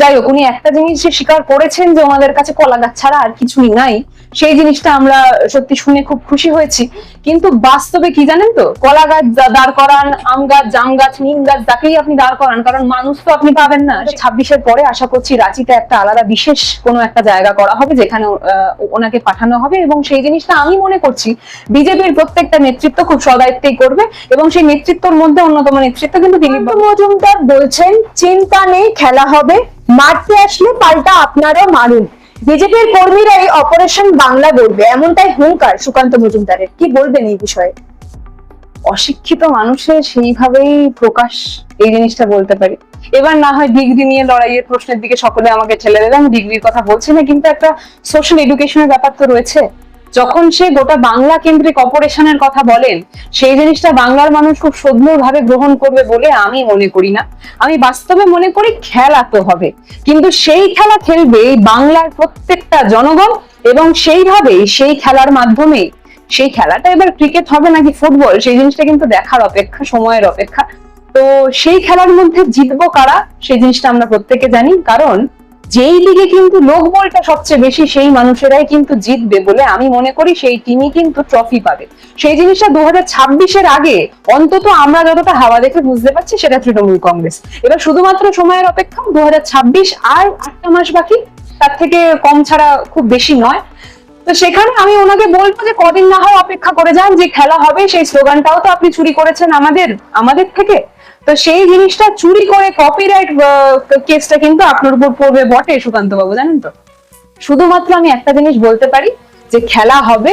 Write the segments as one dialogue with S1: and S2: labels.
S1: যাই হোক, উনি একটা জিনিস স্বীকার করেছেন যে ওনাদের কাছে কলা গাছ ছাড়া আর কিছুই নাই, সেই জিনিসটা আমরা সত্যি শুনে খুব খুশি হয়েছি। কিন্তু বাস্তবে কি জানেন তো? কলা গাছ দাঁড় করান, আম গাছ, জাম গাছ, নিম গাছ, যাকেই আপনি দাঁড় করান, কারণ মানুষ তো আপনি পাবেন না। ছাব্বিশের পরে আশা করছি রাঁচিতে একটা আলাদা বিশেষ কোনো একটা জায়গা করা হবে, যেখানে ওনাকে পাঠানো হবে এবং সেই জিনিসটা আমি মনে করছি বিজেপির প্রত্যেকটা নেতৃত্ব খুব সদায়িত্বেই করবে এবং সেই নেতৃত্বর মধ্যে অন্যতম নেতৃত্ব কিন্তু দিলীপ
S2: মজুমদার বলছেন, চিন্তা নেই, খেলা হবে, মারতে আসলে পাল্টা আপনারা মারুন। বিজেপির কর্মীরা এই অপারেশন বাংলা করবে এমনটাই হুঙ্কার সুকান্ত মজুমদারের। কি বলবেন এই বিষয়ে?
S1: অশিক্ষিত মানুষের সেইভাবেই প্রকাশ এই জিনিসটা বলতে পারি। এবার না হয় ডিগ্রি নিয়ে লড়াইয়ের প্রশ্নের দিকে সকলে আমাকে ঠেলে দিলাম ডিগ্রির কথা বলছি না, কিন্তু একটা সোশ্যাল এডুকেশনের ব্যাপার তো রয়েছে। যখন সে গোটা বাংলা কেন্দ্রিক অপারেশনের কথা বলেন, সেই জিনিসটা বাংলার মানুষ খুব ভাবে গ্রহণ করবে বলে আমি মনে করি না। আমি বাস্তবে মনে করি খেলা তো হবে। কিন্তু সেই খেলা খেলবে বাংলার প্রত্যেকটা জনগণ এবং সেইভাবেই সেই খেলার মাধ্যমে সেই খেলাটা এবার ক্রিকেট হবে নাকি ফুটবল, সেই জিনিসটা কিন্তু দেখার অপেক্ষা, সময়ের অপেক্ষা। তো সেই খেলার মধ্যে জিতবো কারা, সেই জিনিসটা আমরা প্রত্যেকে জানি। কারণ যেই লিগে কিন্তু লোকবলটা সবচেয়ে বেশি, সেই মানুষেরাই কিন্তু জিতবে বলে আমি মনে করি সেই টিমই কিন্তু ট্রফি পাবে। সেই জিনিসটা দু হাজার আগে অন্তত আমরা যতটা হাওয়া দেখে বুঝতে পারছি সেটা তৃণমূল কংগ্রেস। এবার শুধুমাত্র সময়ের অপেক্ষা দু আর আটটা মাস বাকি, তার থেকে কম ছাড়া খুব বেশি নয়। তো সেখানে আমি ওনাকে বলব যে কদিন না হয় অপেক্ষা করে যান, যে খেলা হবে সেই স্লোগানটাও তো আপনি চুরি করেছেন আমাদের আমাদের থেকে। তো সেই জিনিসটা চুরি করে কপিরাইট কেসটা কিন্তু আপনার উপর পড়বে বটে সুকান্ত বাবু জানেন তো? শুধুমাত্র আমি একটা জিনিস বলতে পারি যে খেলা হবে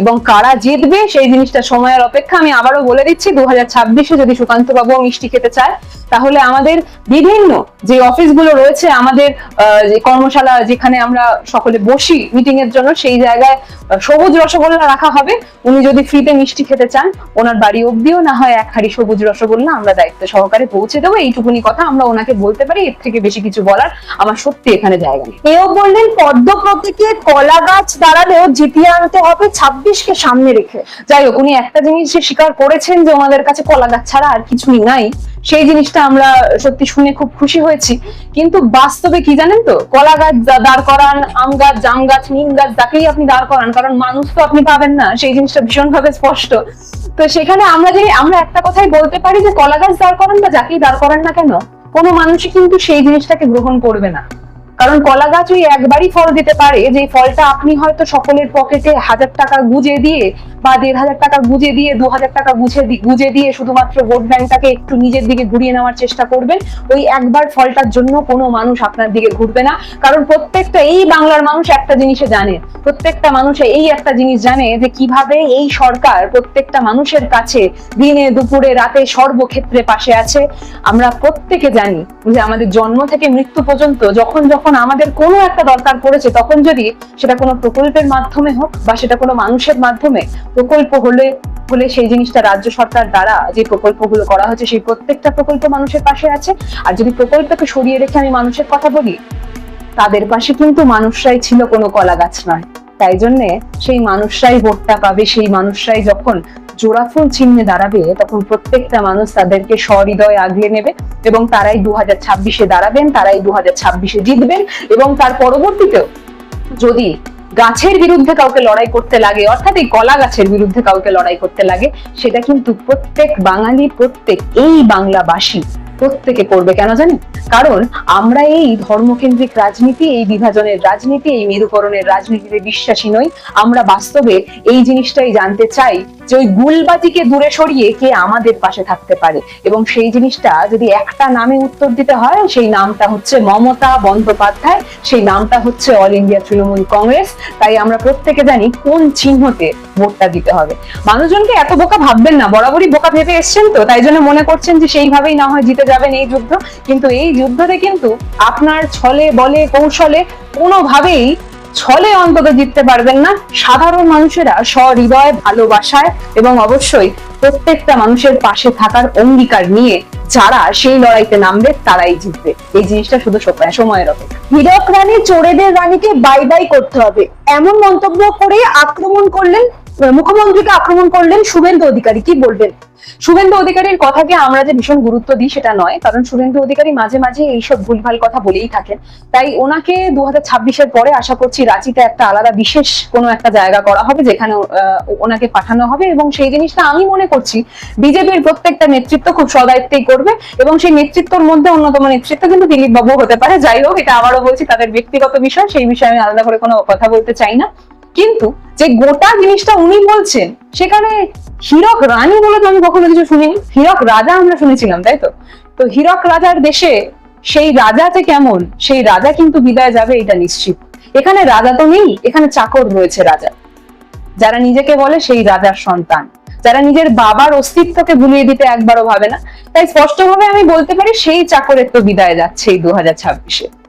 S1: এবং কারা জিতবে সেই জিনিসটা সময়ের অপেক্ষা, আমি আবারও বলে দিচ্ছি দু হাজার ছাব্বিশে যদি সুকান্ত বাবু মিষ্টি খেতে চায়, তাহলে আমাদের বিভিন্ন যে অফিসগুলো রয়েছে, আমাদের যে কর্মশালা যেখানে আমরা সকলে বসি মিটিং এর জন্য, সেই জায়গায় সবুজ রসগোল্লা রাখা হবে। উনি যদি ফ্রিতে মিষ্টি খেতে চান, ওনার বাড়ি অব্দিও না হয় এক হাড়ি সবুজ রসগোল্লা, আমরা দায়িত্ব সহকারে পৌঁছে দেবো। এইটুকুনি কথা আমরা ওনাকে বলতে পারি, এর থেকে বেশি কিছু বলার আমার সত্যি এখানে জায়গা নেই।
S2: এও বললেন পদ্ম প্রতীকে কলা গাছ দাঁড়ালেও জিতিয়ে আনতে হবে ছাব্বিশকে সামনে রেখে।
S1: যাই হোক, উনি একটা জিনিস স্বীকার করেছেন যে ওনাদের কাছে কলা গাছ ছাড়া আর কিছুই নাই, সেই জিনিসটা আমরা সত্যি শুনে খুব খুশি হয়েছি। কিন্তু বাস্তবে কি জানেন তো? কলা গাছ দাঁড় করান, আম গাছ, জাম গাছ, নিম গাছ, যাকেই আপনি দাঁড় করান, কারণ মানুষ তো আপনি পাবেন না, সেই জিনিসটা ভীষণভাবে স্পষ্ট। তো সেখানে আমরা যে, আমরা একটা কথাই বলতে পারি যে কলা গাছ দাঁড় করান বা যাকেই দাঁড় করান না কেন, কোনো মানুষই কিন্তু সেই জিনিসটাকে গ্রহণ করবে না। কারণ কলা গাছ ওই একবারই ফল দিতে পারে যে ফলটা আপনি হয়তো সকলের পকেটে হাজার টাকা গুজে দিয়ে বা দেড় হাজার টাকা গুজে দিয়ে, দু হাজার টাকা গুছে গুজে দিয়ে শুধুমাত্র ভোট ব্যাংকটাকে একটু নিজের দিকে ঘুরিয়ে নেওয়ার চেষ্টা করবেন, ওই একবার ফলটার জন্য কোনো মানুষ আপনার দিকে ঘুরবে না। কারণ প্রত্যেকটা, এই বাংলার মানুষ একটা জিনিসে জানে, প্রত্যেকটা মানুষ এই একটা জিনিস জানে যে কীভাবে এই সরকার প্রত্যেকটা মানুষের কাছে দিনে, দুপুরে, রাতে সর্বক্ষেত্রে পাশে আছে। আমরা প্রত্যেকে জানি যে আমাদের জন্ম থেকে মৃত্যু পর্যন্ত যখন যখন আমাদের কোনো একটা দরকার পড়েছে, তখন যদি সেটা কোনো প্রকল্পের মাধ্যমে হোক বা সেটা কোনো মানুষের মাধ্যমে, প্রকল্প হলে হলে সেই জিনিসটা রাজ্য সরকার দ্বারা যে প্রকল্পগুলো করা হচ্ছে সেই প্রত্যেকটা প্রকল্প মানুষের পাশে আছে। আর যদি প্রকল্পকে সরিয়ে রেখে আমি মানুষের কথা বলি, তাদের পাশে কিন্তু মানুষরাই ছিল কোনো কলা গাছ নয়। তাই জন্যে সেই মানুষরাই ভোটটা পাবে, সেই মানুষরাই যখন জোড়াফুল চিহ্নে দাঁড়াবে, তখন প্রত্যেকটা মানুষ তাদেরকে সহৃদয় আগলে নেবে এবং তারাই দু হাজার ছাব্বিশে দাঁড়াবেন, তারাই দু হাজার ছাব্বিশে জিতবেন এবং তার পরবর্তীতেও যদি গাছের বিরুদ্ধে কাউকে লড়াই করতে লাগে, অর্থাৎ এই কলা গাছের বিরুদ্ধে কাউকে লড়াই করতে লাগে, সেটা কিন্তু প্রত্যেক বাঙালি, প্রত্যেক এই বাংলাবাসী প্রত্যেকে করবে। কেন জানেন? কারণ আমরা এই ধর্মকেন্দ্রিক রাজনীতি, এই বিভাজনের রাজনীতি, এই মেরুকরণের রাজনীতিতে বিশ্বাসী নই। আমরা বাস্তবে এই জিনিসটাই জানতে চাই যে ওই গুলবাজিকে দূরে সরিয়ে কে আমাদের পাশে থাকতে পারে। এবং সেই জিনিসটা যদি একটা নামে উত্তর দিতে হয়, সেই নামটা হচ্ছে মমতা বন্দ্যোপাধ্যায়, সেই নামটা হচ্ছে অল ইন্ডিয়া তৃণমূল কংগ্রেস। তাই আমরা প্রত্যেকে জানি কোন চিহ্নতে ভোটটা দিতে হবে। মানুষজনকে এত বোকা ভাববেন না, বরাবরই বোকা ভেবে এসছেন তো, তাই জন্য মনে করছেন যে সেইভাবেই না হয় জিতে যাবেন এই যুদ্ধ। কিন্তু এই যুদ্ধতে কিন্তু আপনার ছলে, বলে, কৌশলে কোনোভাবেই ছলে অন্তত জিততে পারবেন না। সাধারণ মানুষেরা সহৃদয়, ভালোবাসায় এবং অবশ্যই প্রত্যেকটা মানুষের পাশে থাকার অঙ্গীকার নিয়ে যারা সেই লড়াইতে নামবে, তারাই জিতবে। এই জিনিসটা শুধু সময়- সময়ের অপেক্ষা।
S2: হীরক রানী চোরেদের রানীকে বাই বাই করতে হবে। এমন মন্তব্য করে আক্রমণ করলেন মুখ্যমন্ত্রীকে আক্রমণ করলেন শুভেন্দু অধিকারী, কি বলবেন?
S1: শুভেন্দু অধিকারীর কথাকে আমরা যে ভীষণ গুরুত্ব দিই সেটা নয়, কারণ শুভেন্দু অধিকারী মাঝে মাঝে এইসব ভুলভাল কথা বলেই থাকেন। তাই ওনাকে দু হাজার পরে আশা করছি রাঁচিতে একটা আলাদা বিশেষ কোনো একটা জায়গা করা হবে যেখানে ওনাকে পাঠানো হবে এবং সেই জিনিসটা আমি মনে করছি বিজেপির প্রত্যেকটা নেতৃত্ব খুব সদায়িত্বেই করবে এবং সেই নেতৃত্বর মধ্যে অন্যতম নেতৃত্ব কিন্তু দিলীপ বাবু হতে পারে। যাই হোক, এটা আবারও বলছি, তাদের ব্যক্তিগত বিষয়, সেই বিষয়ে আমি আলাদা করে কোনো কথা বলতে চাই না। কিন্তু যে গোটা জিনিসটা উনি বলছেন, সেখানে হীরক রানী বলে তো আমি কখনো কিছু শুনিনি। হীরক রাজা আমরা শুনেছিলাম, তাই তো? তো হীরক রাজার দেশে সেই রাজা যে কেমন, সেই রাজা কিন্তু বিদায় যাবে, এটা নিশ্চিত। এখানে রাজা তো নেই, এখানে চাকর রয়েছে রাজা। যারা নিজেকে বলে সেই রাজার সন্তান। যারা নিজের বাবার অস্তিত্বকে ভুলিয়ে দিতে একবারও ভাবে না। তাই স্পষ্টভাবে আমি বলতে পারি, সেই চাকরের তো বিদায় যাচ্ছে এই দু হাজার ছাব্বিশে।